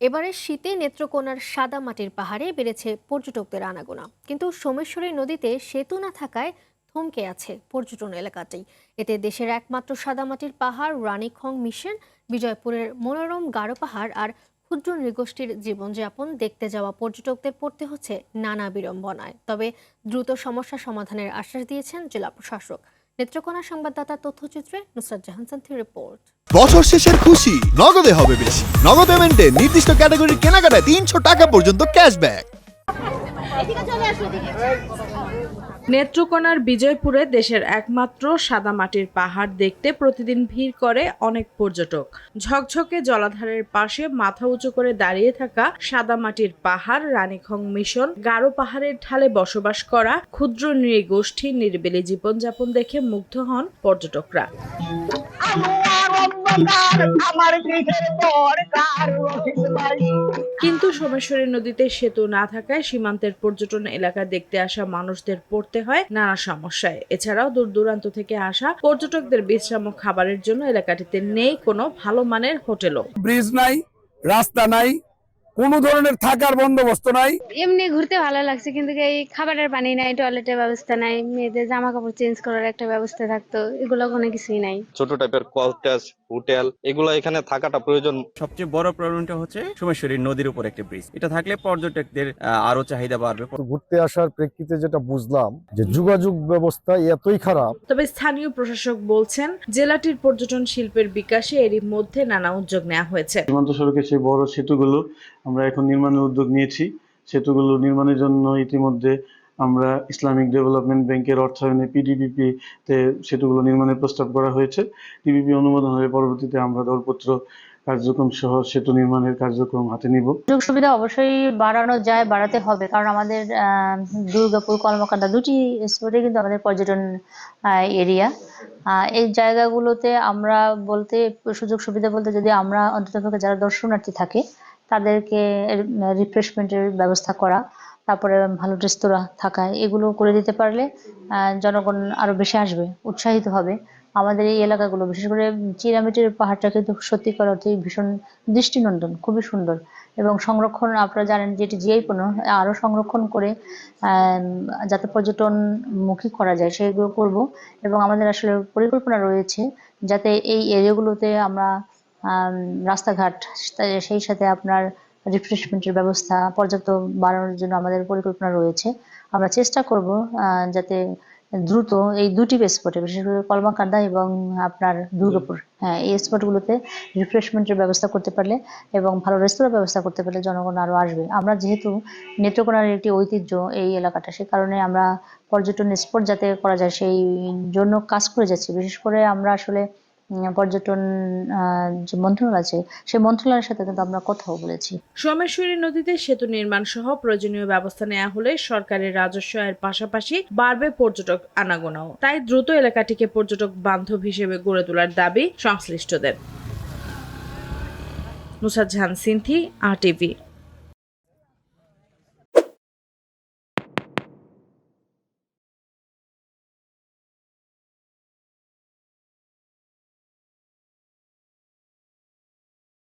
এবারের শীতে নেত্রকোনার সাদা মাটির পাহাড়ে বেড়েছে পর্যটকদের আনাগোনা। কিন্তু সোমেশ্বরী নদীতে সেতু না থাকায় থমকে আছে পর্যটন এলাকাটি। এতে দেশের একমাত্র সাদামাটির পাহাড় রানীখং মিশন, বিজয়পুরের মনোরম গারো পাহাড় আর ক্ষুদ্র নৃগোষ্ঠীর জীবনযাপন দেখতে যাওয়া পর্যটকদের পড়তে হচ্ছে নানা বিড়ম্বনায়। তবে দ্রুত সমস্যা সমাধানের আশ্বাস দিয়েছেন জেলা প্রশাসক। নেত্রকোনা সংবাদদাতা তথ্যচিত্রে নুসরাত জাহান সান্থি রিপোর্ট। বছর শেষের খুশি, নগদে হবে বেশি। নগদ পেমেন্টে নির্দিষ্ট ক্যাটাগরির কেনাকাটায় তিনশো টাকা পর্যন্ত ক্যাশব্যাক নেত্রকোনার বিজয়পুরে দেশের একমাত্র সাদামাটির পাহাড় দেখতে প্রতিদিন ভিড় করে অনেক পর্যটক। ঝকঝকে জলাধারের পাশে মাথা উঁচু করে দাঁড়িয়ে থাকা সাদামাটির পাহাড়, রানীখং মিশন, গারো পাহাড়ের ঢালে বসবাস করা ক্ষুদ্র নৃগোষ্ঠীর নির্বিলি জীবনযাপন দেখে মুগ্ধ হন পর্যটকরা। কিন্তু সোমেশ্বরী নদীতে সেতু না থাকায় সীমান্তের পর্যটন এলাকা দেখতে আসা মানুষদের পড়তে হয় নানা সমস্যায়। এছাড়াও দূর দূরান্ত থেকে আসা পর্যটকদের বিশ্রাম ও খাবারের জন্য এলাকাটিতে নেই কোনো ভালো মানের হোটেলও। ব্রিজ নাই রাস্তা নাই কোনো ধরনের থাকার বন্দোবস্ত নাই। এমনি ঘুরতে ভালো লাগছে কিন্তু এই খাবারের পানি নাই টয়লেটের ব্যবস্থা নাই মেয়েদের জামা কাপড় চেঞ্জ করার একটা ব্যবস্থা থাকতো এগুলো কোনো কিছুই নাই। ছোট টাইপের কটেজ হোটেল এগুলো এখানে থাকাটা প্রয়োজন। সবচেয়ে বড় প্রবলেমটা হচ্ছে সোমেশ্বরী নদীর উপর একটি ব্রিজ এটা থাকলে পর্যটকদের আরও চাহিদা বাড়বে। ঘুরতে আসার প্রেক্ষিতে যেটা বুঝলাম যে যোগাযোগ ব্যবস্থা এতই খারাপ। তবে স্থানীয় প্রশাসক বলছেন জেলাটির পর্যটন শিল্পের বিকাশে এরই মধ্যে নানা উদ্যোগ নেওয়া হয়েছে। সীমান্ত সড়কের সেই বড় সেতুগুলো আমরা এখন নির্মাণের উদ্যোগ নিয়েছি। সেতুগুলো নির্মাণের জন্য ইতিমধ্যে আমরা ইসলামিক ডেভেলপমেন্ট ব্যাংকের অর্থায়নে পিডিবিপি তে সেতুগুলো নির্মাণের প্রস্তাব করা হয়েছে। ডিবিপি অনুমোদন হলে পরবর্তীতে আমরা দরপত্র কার্যক্রম সহ সেতু নির্মাণের কার্যক্রম হাতে নিব। সুযোগ সুবিধা অবশ্যই বাড়ানো যায়, বাড়াতে হবে। কারণ আমাদের দুর্গাপুর কর্মকাণ্ডা দুটি স্পটে কিন্তু আমাদের পর্যটন এরিয়া। এই জায়গাগুলোতে আমরা বলতে, সুযোগ সুবিধা বলতে যদি আমরা অন্ততপক্ষে যারা দর্শনার্থী থাকে তাদেরকে রিফ্রেশমেন্টের ব্যবস্থা করা তারপরে ভালো রেস্তোরাঁ থাকা এগুলো করে দিতে পারলে জনগণ আরও বেশি আসবে উৎসাহিত হবে। আমাদের এই এলাকাগুলো বিশেষ করে চিরামিটির পাহাড়টা কিন্তু সত্যিকার অর্থে ভীষণ দৃষ্টিনন্দন খুবই সুন্দর। এবং সংরক্ষণ আপনারা জানেন যেটি জিআই পণ্য আরও সংরক্ষণ করে যাতে পর্যটন মুখী করা যায় সেগুলো করব। এবং আমাদের আসলে পরিকল্পনা রয়েছে যাতে এই এরিয়াগুলোতে আমরা আম, রাস্তাঘাট সেই সাথে আপনার রিফ্রেশমেন্টের ব্যবস্থা পর্যাপ্ত বাড়ানোর জন্য আমাদের পরিকল্পনা রয়েছে। আমরা চেষ্টা করব আহ, যাতে দ্রুত এই দুটি স্পটে বিশেষ করে কলমাকান্দা এবং আপনার দুর্গাপুর হ্যাঁ এই স্পটগুলোতে রিফ্রেশমেন্টের ব্যবস্থা করতে পারলে এবং ভালো রেস্তোরাঁ ব্যবস্থা করতে পারলে জনগণ আরও আসবে। আমরা যেহেতু নেত্রকোনার একটি ঐতিহ্য এই এলাকাটা সে কারণে আমরা পর্যটন স্পট যাতে করা যায় সেই জন্য কাজ করে যাচ্ছি। বিশেষ করে আমরা আসলে পর্যটন যে মন্ত্রণালয় আছে, সেই মন্ত্রণালয়ের সাথে কিন্তু আমরা কথাও বলেছি। সোমেশ্বরী নদীতে সেতু নির্মাণ সহ প্রয়োজনীয় ব্যবস্থা নেওয়া হলে সরকারের রাজস্ব আয়ের পাশাপাশি বাড়বে পর্যটক আনাগোনাও। তাই দ্রুত এলাকাটিকে পর্যটক বান্ধব হিসেবে গড়ে তোলার দাবি সংশ্লিষ্টদের। Nusad Jahan Sinthi, R TV.